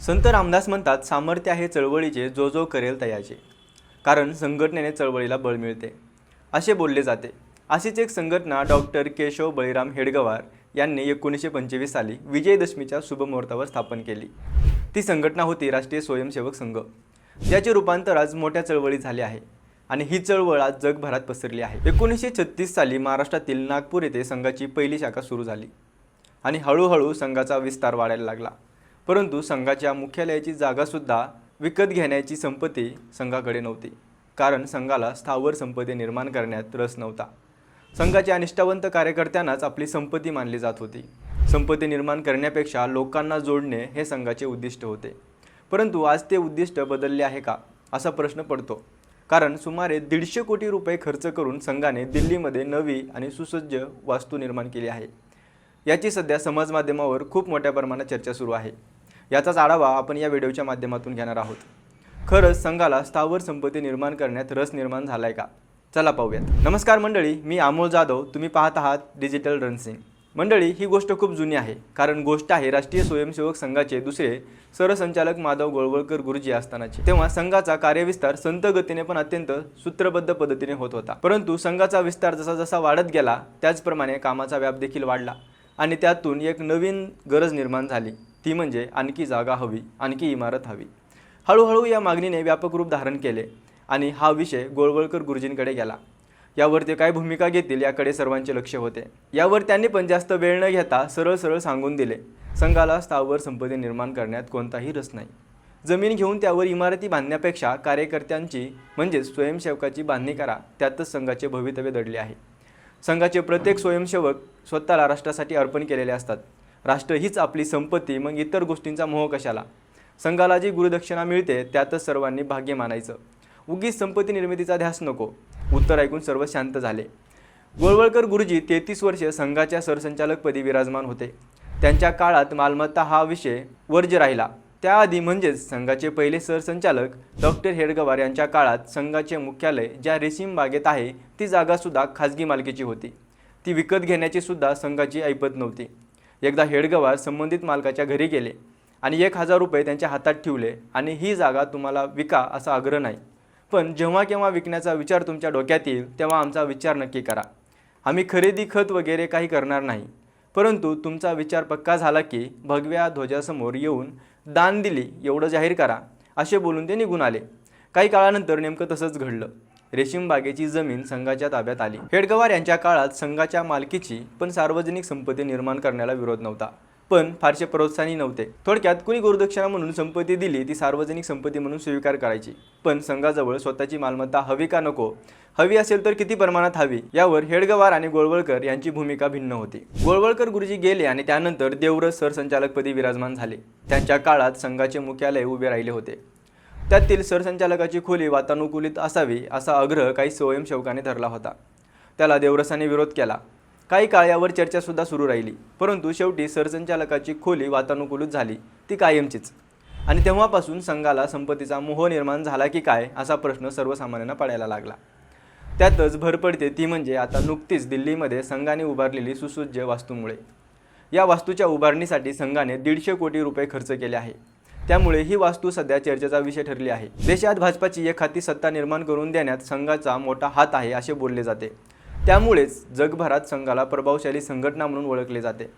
संत रामदास म्हणतात सामर्थ्य आहे चळवळीचे जो जो करेल तयाचे. कारण संघटनेने चळवळीला बळ मिळते. असे बोलले जाते. अशीच एक संघटना डॉक्टर केशव बळीराम हेडगवार यांनी एकोणीसशे पंचवीस साली विजयदशमीच्या शुभमुहूर्तावर स्थापन केली. ती संघटना होती राष्ट्रीय स्वयंसेवक संघ. ज्याचे रूपांतर आज मोठ्या चळवळीत झाले आहे आणि ही चळवळ आज जगभरात पसरली आहे. एकोणीसशे छत्तीस साली महाराष्ट्रातील नागपूर येथे संघाची पहिली शाखा सुरू झाली आणि हळूहळू संघाचा विस्तार वाढायला लागला. परंतु संघाच्या मुख्यालयाची जागासुद्धा विकत घेण्याची संपत्ती संघाकडे नव्हती. कारण संघाला स्थावर संपत्ती निर्माण करण्यात रस नव्हता. संघाच्या निष्ठावंत कार्यकर्त्यांनाच आपली संपत्ती मानली जात होती. संपत्ती निर्माण करण्यापेक्षा लोकांना जोडणे हे संघाचे उद्दिष्ट होते. परंतु आज ते उद्दिष्ट बदलले आहे का? असा प्रश्न पडतो. कारण सुमारे दीडशे कोटी रुपये खर्च करून संघाने दिल्लीमध्ये नवी आणि सुसज्ज वास्तू निर्माण केली आहे. याची सध्या समाजमाध्यमावर खूप मोठ्या प्रमाणात चर्चा सुरू आहे. याचाच आढावा आपण या व्हिडिओच्या माध्यमातून घेणार आहोत. खरंच संघाला स्थावर संपत्ती निर्माण करण्यात रस निर्माण झालाय का? चला पाहूयात. नमस्कार मंडळी मी अमोल जाधव. तुम्ही पाहत आहात डिजिटल रनसिंग मंडळी ही गोष्ट खूप जुनी आहे कारण गोष्ट आहे राष्ट्रीय स्वयंसेवक संघाचे दुसरे सरसंचालक माधव गोळवळकर गुरुजी असतानाची. तेव्हा संघाचा कार्यविस्तार संत गतीने पण अत्यंत सूत्रबद्ध पद्धतीने होत होता. परंतु संघाचा विस्तार जसा जसा वाढत गेला त्याचप्रमाणे कामाचा व्याप देखील वाढला आणि त्यातून एक नवीन गरज निर्माण झाली. ती म्हणजे आणखी जागा हवी आणखी इमारत हवी. हळूहळू या मागणीने व्यापक रूप धारण केले आणि हा विषय गोळवळकर गुरुजींकडे गेला. यावर ते काय भूमिका घेतील याकडे सर्वांचे लक्ष होते. यावर त्यांनी पण जास्त वेळ न घेता सरळ सरळ सांगून दिले संघाला स्थावर संपत्ती निर्माण करण्यात कोणताही रस नाही. जमीन घेऊन त्यावर इमारती बांधण्यापेक्षा कार्यकर्त्यांची म्हणजेच स्वयंसेवकाची बांधणी करा त्यातच संघाचे भवितव्य दडले आहे. संघाचे प्रत्येक स्वयंसेवक स्वतःला राष्ट्रासाठी अर्पण केलेले असतात. राष्ट्र हीच आपली संपत्ती मग इतर गोष्टींचा मोह कशाला? संघाला जी गुरुदक्षिणा मिळते त्यातच सर्वांनी भाग्य मानायचं. उगीच संपत्ती निर्मितीचा ध्यास नको. उत्तर ऐकून सर्व शांत झाले. गोळवळकर गुरुजी तेहतीस वर्षे संघाच्या सरसंचालकपदी विराजमान होते. त्यांच्या काळात मालमत्ता हा विषय वर्ज्य राहिला. त्याआधी म्हणजेच संघाचे पहिले सरसंचालक डॉक्टर हेडगवार यांच्या काळात संघाचे मुख्यालय ज्या रेशीम बागेत आहे ती जागासुद्धा खाजगी मालकीची होती. ती विकत घेण्याची सुद्धा संघाची ऐपत नव्हती. एकदा हेडगवार संबंधित मालकाच्या घरी गेले आणि एक हजार रुपये त्यांच्या हातात ठेवले आणि ही जागा तुम्हाला विका असा आग्रह नाही. पण जेव्हा केव्हा विकण्याचा विचार तुमच्या डोक्यात येईल तेव्हा आमचा विचार नक्की करा. आम्ही खरेदी खत वगैरे काही करणार नाही. परंतु तुमचा विचार पक्का झाला की भगव्या ध्वजासमोर येऊन दान दिली एवढं जाहीर करा असे बोलून ते निघून आले. काही काळानंतर नेमकं तसंच घडलं. रेशीमबागेची जमीन संघाच्या ताब्यात आली. हेडगवार यांच्या काळात संघाच्या मालकीची पण सार्वजनिक संपत्ती निर्माण करण्याला विरोध नव्हता. पण फारसे प्रोत्साहनी नव्हते. थोडक्यात कुणी गुरुदक्षिणा म्हणून संपत्ती दिली ती सार्वजनिक संपत्ती म्हणून स्वीकार करायची. पण संघाजवळ स्वतःची मालमत्ता हवी का नको? हवी असेल तर किती प्रमाणात हवी? यावर हेडगवार आणि गोळवळकर यांची भूमिका भिन्न होती. गोळवळकर गुरुजी गेले आणि त्यानंतर देवरस सरसंचालकपदी विराजमान झाले. त्यांच्या काळात संघाचे मुख्यालय उभे राहिले होते. त्यातील सरसंचालकाची खोली वातानुकूलित असावी असा आग्रह काही स्वयंसेवकाने धरला होता. त्याला देवरसाने विरोध केला. काही काळ यावर चर्चासुद्धा सुरू राहिली परंतु शेवटी सरसंचालकाची खोली वातानुकूलित झाली ती कायमचीच. आणि तेव्हापासून संघाला संपत्तीचा मोह निर्माण झाला की काय असा प्रश्न सर्वसामान्यांना पडायला लागला. त्यातच भर पडते ती म्हणजे आता नुकतीच दिल्लीमध्ये संघाने उभारलेली सुसज्ज वास्तूमुळे. या वास्तूच्या उभारणीसाठी संघाने दीडशे कोटी रुपये खर्च केले आहे. त्यामुळे ही वास्तू सध्या चर्चेचा विषय ठरली आहे. देशात भाजपाची एखादी सत्ता निर्माण करून देण्यात संघाचा मोठा हात आहे असे बोलले जाते. त्यामुळेच जगभरात संघाला प्रभावशाली संघटना म्हणून ओळखले जाते.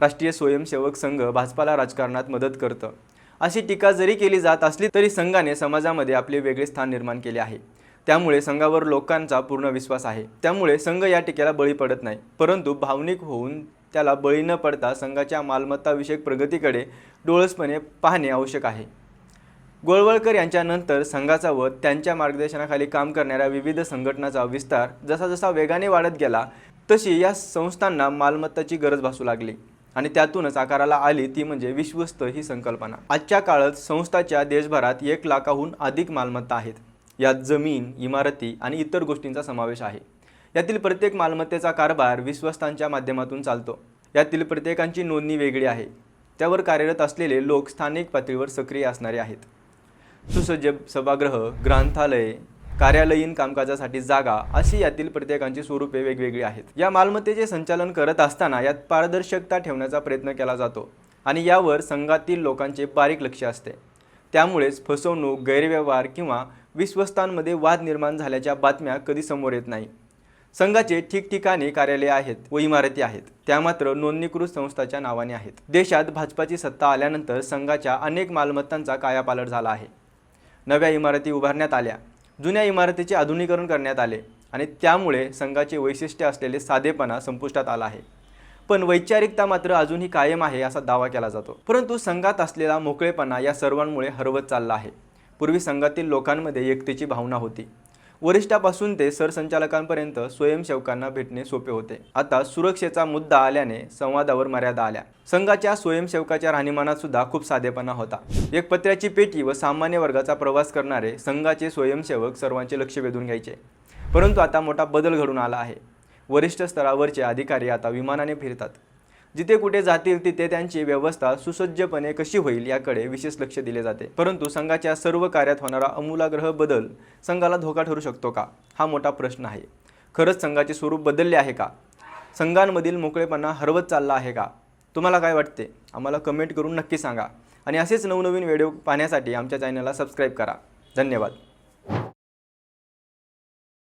राष्ट्रीय स्वयंसेवक संघ भाजपाला राजकारणात मदत करतं. अशी टीका जरी केली जात असली तरी संघाने समाजामध्ये आपले वेगळे स्थान निर्माण केले आहे. त्यामुळे संघावर लोकांचा पूर्ण विश्वास आहे. त्यामुळे संघ या टीकेला बळी पडत नाही. परंतु भावनिक होऊन त्याला बळी न पडता संघाच्या मालमत्ताविषयक प्रगतीकडे डोळसपणे पाहणे आवश्यक आहे. गोळवळकर यांच्यानंतर संघाचा व त्यांच्या मार्गदर्शनाखाली काम करणाऱ्या विविध संघटनाचा विस्तार जसा जसा वेगाने वाढत गेला तशी या संस्थांना मालमत्ताची गरज भासू लागली आणि त्यातूनच आकाराला आली ती म्हणजे विश्वस्त ही संकल्पना. आजच्या काळात संस्थाच्या देशभरात एक लाखाहून अधिक मालमत्ता आहेत. यात जमीन इमारती आणि इतर गोष्टींचा समावेश आहे. यातील प्रत्येक मालमत्तेचा कारभार विश्वस्तांच्या माध्यमातून चालतो. यातील प्रत्येकांची नोंदणी वेगळी आहे. त्यावर कार्यरत असलेले लोक स्थानिक पातळीवर सक्रिय असणारे आहेत. सुसज्ज सभागृह ग्रंथालये कार्यालयीन कामकाजासाठी जागा अशी यातील प्रत्येकांची स्वरूपे वेगवेगळी आहेत. या मालमत्तेचे संचालन करत असताना यात पारदर्शकता ठेवण्याचा प्रयत्न केला जातो आणि यावर संघातील लोकांचे बारीक लक्ष असते. त्यामुळेच फसवणूक गैरव्यवहार किंवा विश्वस्तांमध्ये वाद निर्माण झाल्याच्या बातम्या कधी समोर येत नाही. संघाचे ठिकठिकाणी कार्यालये आहेत व इमारती आहेत. त्या मात्र नोंदणीकृत संस्थाच्या नावाने आहेत. देशात भाजपाची सत्ता आल्यानंतर संघाच्या अनेक मालमत्तांचा कायापालट झाला आहे. नव्या इमारती उभारण्यात आल्या. जुन्या इमारतीचे आधुनिकरण करण्यात आले आणि त्यामुळे संघाचे वैशिष्ट्य असलेले साधेपणा संपुष्टात आला आहे. पण वैचारिकता मात्र अजूनही कायम आहे असा दावा केला जातो. परंतु संघात असलेला मोकळेपणा या सर्वांमुळे हरवत चालला आहे. पूर्वी संघातील लोकांमध्ये एकतेची भावना होती. वरिष्ठापासून ते सरसंचालकांपर्यंत स्वयंसेवकांना भेटणे सोपे होते. आता सुरक्षेचा मुद्दा आल्याने संवादावर मर्यादा आल्या. संघाच्या स्वयंसेवकाच्या राहणीमानात सुद्धा खूप साधेपणा होता. एक पत्र्याची पेटी व सामान्य वर्गाचा प्रवास करणारे संघाचे स्वयंसेवक सर्वांचे लक्ष वेधून घ्यायचे. परंतु आता मोठा बदल घडून आला आहे. वरिष्ठ स्तरावरचे अधिकारी आता विमानाने फिरतात. जिथे कुठे जातील तिथे त्यांची व्यवस्था सुसज्जपणे कशी होईल याकडे विशेष लक्ष दिले जाते. परंतु संघाच्या सर्व कार्यात होणारा अमूलाग्रह बदल संघाला धोका ठरू शकतो का? हा मोठा प्रश्न आहे. खरंच संघाचे स्वरूप बदलले आहे का? संघांमधील मोकळेपणा हरवत चालला आहे का? तुम्हाला काय वाटते? आम्हाला कमेंट करून नक्की सांगा. आणि असेच नवनवीन व्हिडिओ पाहण्यासाठी आमच्या चॅनलला सबस्क्राईब करा. धन्यवाद.